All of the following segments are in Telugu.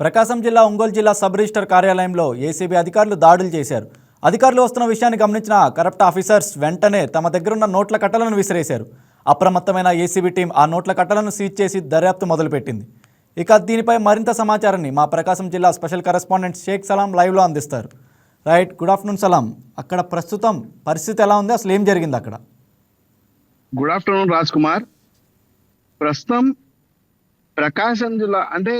ప్రకాశం జిల్లా ఒంగోలు జిల్లా సబ్ రిజిస్టర్ కార్యాలయంలో ఏసీబీ అధికారులు దాడులు చేశారు. అధికారులు వస్తున్న విషయాన్ని గమనించిన కరప్ట్ ఆఫీసర్స్ వెంటనే తమ దగ్గరున్న నోట్ల కట్టలను విసిరేశారు. అప్రమత్తమైన ఏసీబీ టీం ఆ నోట్ల కట్టలను సీజ్ చేసి దర్యాప్తు మొదలుపెట్టింది. ఇక దీనిపై మరింత సమాచారాన్ని మా ప్రకాశం జిల్లా స్పెషల్ కరెస్పాండెంట్ షేక్ సలాం లైవ్లో అందిస్తారు. Right good afternoon Salam. అక్కడ ప్రస్తుతం పరిస్థితి ఎలా ఉంది? అసలు ఏం జరిగింది అక్కడ? Good afternoon Raj Kumar. ప్రస్తుతం ప్రకాశం జిల్లా అంటే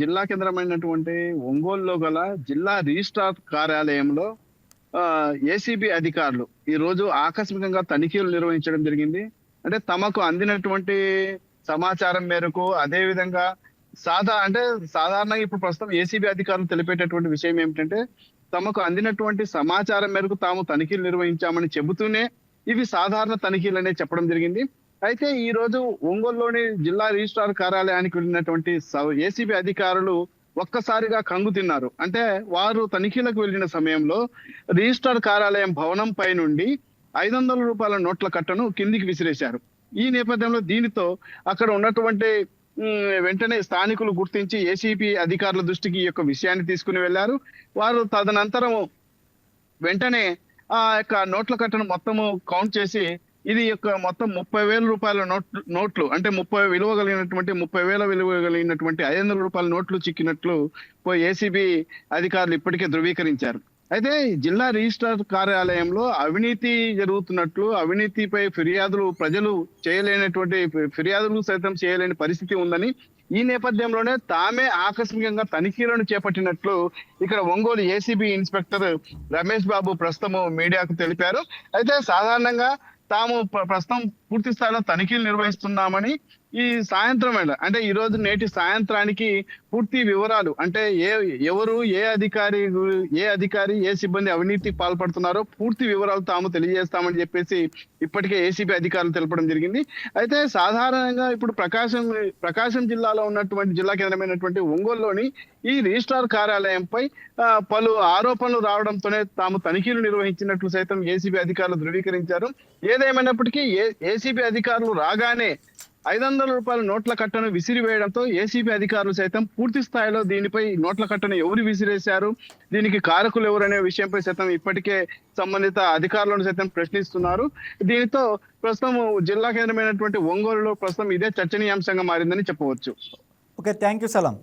జిల్లా కేంద్రమైనటువంటి ఒంగోలులో గల జిల్లా రిజిస్ట్రార్ కార్యాలయంలో ఏసీబీ అధికారులు ఈ రోజు ఆకస్మికంగా తనిఖీలు నిర్వహించడం జరిగింది. అంటే తమకు అందినటువంటి సమాచారం మేరకు అదే విధంగా సాధా అంటే సాధారణంగా ఇప్పుడు ప్రస్తుతం ఏసీబీ అధికారులు తెలిపేటటువంటి విషయం ఏమిటంటే తమకు అందినటువంటి సమాచారం మేరకు తాము తనిఖీలు నిర్వహించామని చెబుతూనే ఇవి సాధారణ తనిఖీలనే చెప్పడం జరిగింది. అయితే ఈ రోజు ఒంగోలులోని జిల్లా రిజిస్ట్రార్ కార్యాలయానికి వెళ్ళినటువంటి ఏసీబీ అధికారులు ఒక్కసారిగా కంగు తిన్నారు. అంటే వారు తనిఖీలకు వెళ్ళిన సమయంలో రిజిస్ట్రార్ కార్యాలయం భవనం పై నుండి ఐదు వందల రూపాయల నోట్ల కట్టను కిందికి విసిరేశారు. ఈ నేపథ్యంలో దీనితో అక్కడ ఉన్నటువంటి వెంటనే స్థానికులు గుర్తించి ఏసీపీ అధికారుల దృష్టికి ఈ యొక్క విషయాన్ని తీసుకుని వెళ్ళారు వారు తదనంతరం వెంటనే ఆ యొక్క నోట్ల కట్టను మొత్తము కౌంట్ చేసి ఇది యొక్క మొత్తం ముప్పై వేల రూపాయల నోట్లు నోట్లు అంటే ముప్పై విలువ కలిగినటువంటి ముప్పై వేల విలువ కలిగినటువంటి ఐదు వందల రూపాయల నోట్లు చిక్కినట్లు పోయి ఏసీబీ అధికారులు ఇప్పటికే ధృవీకరించారు. అయితే జిల్లా రిజిస్ట్రార్ కార్యాలయంలో అవినీతి జరుగుతున్నట్లు అవినీతిపై ఫిర్యాదులు ప్రజలు చేయలేనటువంటి ఫిర్యాదులు సైతం చేయలేని పరిస్థితి ఉందని ఈ నేపథ్యంలోనే తామే ఆకస్మికంగా తనిఖీలను చేపట్టినట్లు ఇక్కడ ఒంగోలు ఏసీబీ ఇన్స్పెక్టర్ రమేష్ బాబు ప్రస్తుతం మీడియాకు తెలిపారు. అయితే సాధారణంగా తాము ప్ర- ప్రస్తుతం పూర్తి స్థాయిలో తనిఖీలు నిర్వహిస్తున్నామని ఈ సాయంత్రం వేళ అంటే ఈ రోజు నేటి సాయంత్రానికి పూర్తి వివరాలు అంటే ఏ ఎవరు ఏ అధికారి ఏ అధికారి ఏ సిబ్బంది అవినీతి పాల్పడుతున్నారో పూర్తి వివరాలు తాము తెలియజేస్తామని చెప్పేసి ఇప్పటికే ఏసీబీ అధికారులు తెలపడం జరిగింది. అయితే సాధారణంగా ఇప్పుడు ప్రకాశం ప్రకాశం జిల్లాలో ఉన్నటువంటి జిల్లా కేంద్రమైనటువంటి ఒంగోలులోని ఈ రిజిస్ట్రార్ కార్యాలయంపై పలు ఆరోపణలు రావడంతోనే తాము తనిఖీలు నిర్వహించినట్లు సైతం ఏసీబీ అధికారులు ధృవీకరించారు. ఏదేమైనప్పటికీ ఏ ఏసీబీ అధికారులు రాగానే ఐదు వందల రూపాయల నోట్ల కట్టను విసిరివేయడంతో ఏసీబీ అధికారులు సైతం పూర్తి స్థాయిలో దీనిపై నోట్ల కట్టను ఎవరు విసిరేశారు? దీనికి కారకులు ఎవరనే విషయంపై సైతం ఇప్పటికే సంబంధిత అధికారులను సైతం ప్రశ్నిస్తున్నారు. దీనితో ప్రస్తుతం జిల్లా కేంద్రమైనటువంటి ఒంగోలులో ప్రస్తుతం ఇదే చర్చనీయాంశంగా మారిందని చెప్పవచ్చు. Okay thank you Salam.